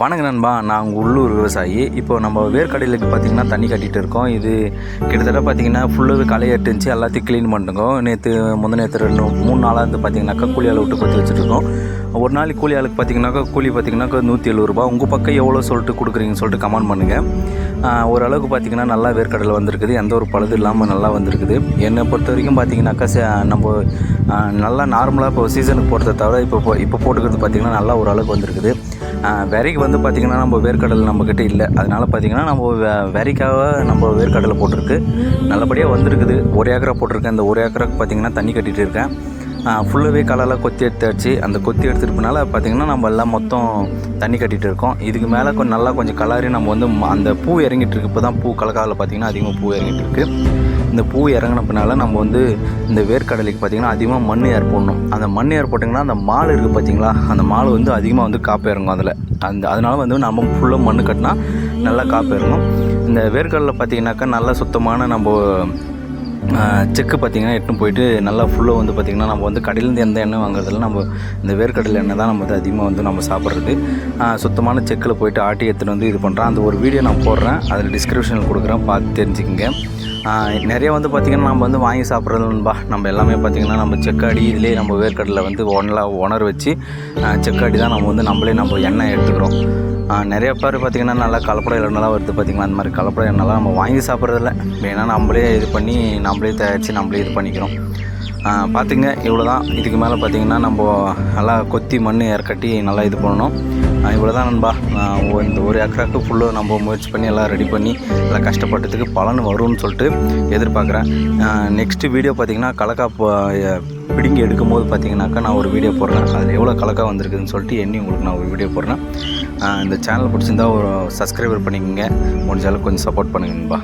வணக்க நண்பா நான் உங்கள் உள்ளூர் விவசாயி. இப்போ நம்ம வேர்க்கடையிலுக்கு பார்த்தீங்கன்னா தண்ணி கட்டிகிட்டு இருக்கோம். இது கிட்டத்தட்ட பார்த்தீங்கன்னா ஃபுல்லாகவே களை இருந்துச்சு எல்லாத்தையும் க்ளீன் பண்ணிட்டோம் நேற்று முந்த நேற்று ரெண்டு மூணு நாளாக இருந்து பார்த்தீங்கன்னாக்கா கூலி ஆளை விட்டு பற்றி வச்சுருக்கோம். ஒரு நாளைக்கு கூலி ஆளுக்கு பார்த்தீங்கன்னாக்கா கூலி பார்த்தீங்கன்னாக்கா நூற்றி எழுபது ரூபா உங்கள் பக்கம் எவ்வளோ சொல்லிட்டு கொடுக்குறீங்கன்னு சொல்லிட்டு கமெண்ட் பண்ணுங்கள் ஓரளவுக்கு பார்த்தீங்கன்னா நல்லா வேர்க்கடலை வந்திருக்குது. எந்த ஒரு பழுது இல்லாமல் நல்லா வந்திருக்குது. என்னை பொறுத்த வரைக்கும் பார்த்தீங்கன்னாக்கா நம்ம நல்லா நார்மலாக இப்போ சீசனுக்கு போடுறத தவிர இப்போ இப்போ போட்டுக்கிறது பார்த்திங்கன்னா நல்லா ஓரளவுக்கு வந்திருக்குது. விரைக்கு வந்து பார்த்திங்கன்னா நம்ம வேர்க்கடலை நம்மக்கிட்ட இல்லை. அதனால் பார்த்திங்கன்னா நம்ம வெ- விரைக்காக நம்ம வேர்க்கடலை போட்டிருக்கு. நல்லபடியாக வந்திருக்குது. ஒரு ஏக்கரா போட்டிருக்கேன். இந்த ஒரு ஏக்கராக்கு பார்த்திங்கன்னா தண்ணி கட்டிகிட்டு இருக்கேன். ஃபுல்லாகவே கலரில் கொத்தி எடுத்தாச்சு. அந்த கொத்தி எடுத்துருப்பனால பார்த்திங்கன்னா நம்ம எல்லாம் மொத்தம் தண்ணி கட்டிகிட்டு இருக்கோம். இதுக்கு மேலே கொஞ்சம் நல்லா கொஞ்சம் கலரி நம்ம வந்து அந்த பூ இறங்கிட்டு இருக்கு. இப்போ தான் பூ கலக்காவில் பார்த்திங்கன்னா அதிகமாக பூ இறங்கிட்டு இருக்கு. இந்த பூ இறங்கினப்பனால நம்ம வந்து இந்த வேர்க்கடலைக்கு பார்த்திங்கன்னா அதிகமாக மண் ஏர் போடணும். அந்த மண் ஏர் போட்டிங்கன்னா அந்த மால் இருக்குது பார்த்திங்களா அந்த மால் வந்து அதிகமாக வந்து காப்பு இறங்கும் அதில். அந்த அதனால் வந்து நம்ம ஃபுல்லாக மண் கட்டினா நல்லா காப்பு இறங்கும். இந்த வேர்க்கடலை பார்த்திங்கனாக்கா நல்லா சுத்தமான நம்ம செக்கு பார்த்திங்கன்னா எட்டுன்னு போயிட்டு நல்லா ஃபுல்லாக வந்து பார்த்திங்கன்னா நம்ம வந்து கடையிலேருந்து எந்த எண்ணெய் வாங்குறதில்ல நம்ம இந்த வேர்க்கடலை எண்ணெய் தான் நம்ம வந்து அதிகமாக வந்து நம்ம சாப்பிட்றது. சுத்தமான செக்கில் போயிட்டு ஆட்டி எடுத்துகிட்டு வந்து இது பண்ணுறேன் அந்த ஒரு வீடியோ நான் போடுறேன். அதில் டிஸ்கிரிப்ஷனில் கொடுக்குறேன். பார்த்து தெரிஞ்சுக்கங்க. நிறைய வந்து பார்த்திங்கன்னா நம்ம வந்து வாங்கி சாப்பிட்றதுன்பா நம்ம எல்லாமே பார்த்திங்கன்னா நம்ம செக்காடி இதிலே நம்ம வேர்க்கடலை வந்து ஒன்றா உணர் வச்சு செக்காடி தான் நம்ம வந்து நம்மளே நம்ம எண்ணெய் எடுத்துக்கிறோம். நிறைய பேர் பார்த்திங்கன்னா நல்லா கலப்படம் எண்ணெய்லாம் வருது பார்த்திங்கன்னா அந்த மாதிரி கலப்படம் எண்ணெய்லாம் நம்ம வாங்கி சாப்பிட்றதில்ல. வேணால் நம்மளே இது பண்ணி நம்மளே தயாரித்து நம்மளே இது பண்ணிக்கிறோம். பார்த்துங்க இவ்வளோ தான் இதுக்கு மேலே பார்த்திங்கன்னா நம்ம நல்லா கொத்தி மண் இறக்கட்டி நல்லா இது பண்ணணும். இவ்வளோ தான் நண்பா. இந்த ஒரு ஏக்கராக்கு ஃபுல்லாக நம்ம முயற்சி பண்ணி எல்லாம் ரெடி பண்ணி எல்லாம் கஷ்டப்பட்டதுக்கு பலன் வரும்னு சொல்லிட்டு எதிர்பார்க்குறேன். நெக்ஸ்ட்டு வீடியோ பார்த்திங்கன்னா கலக்கா ப- பிடுங்கி எடுக்கும் போது பார்த்தீங்கன்னாக்கா நான் ஒரு வீடியோ போடுறேன். அதில் எவ்வளோ கலக்கா வந்திருக்குதுன்னு சொல்லிட்டு எண்ணி உங்களுக்கு நான் ஒரு வீடியோ போடுறேன். இந்த சேனல் பிடிச்சிருந்தா ஒரு சப்ஸ்கிரைபர் பண்ணிக்கோங்க. முடிஞ்சாலும் கொஞ்சம் சப்போர்ட் பண்ணுங்க நண்பா.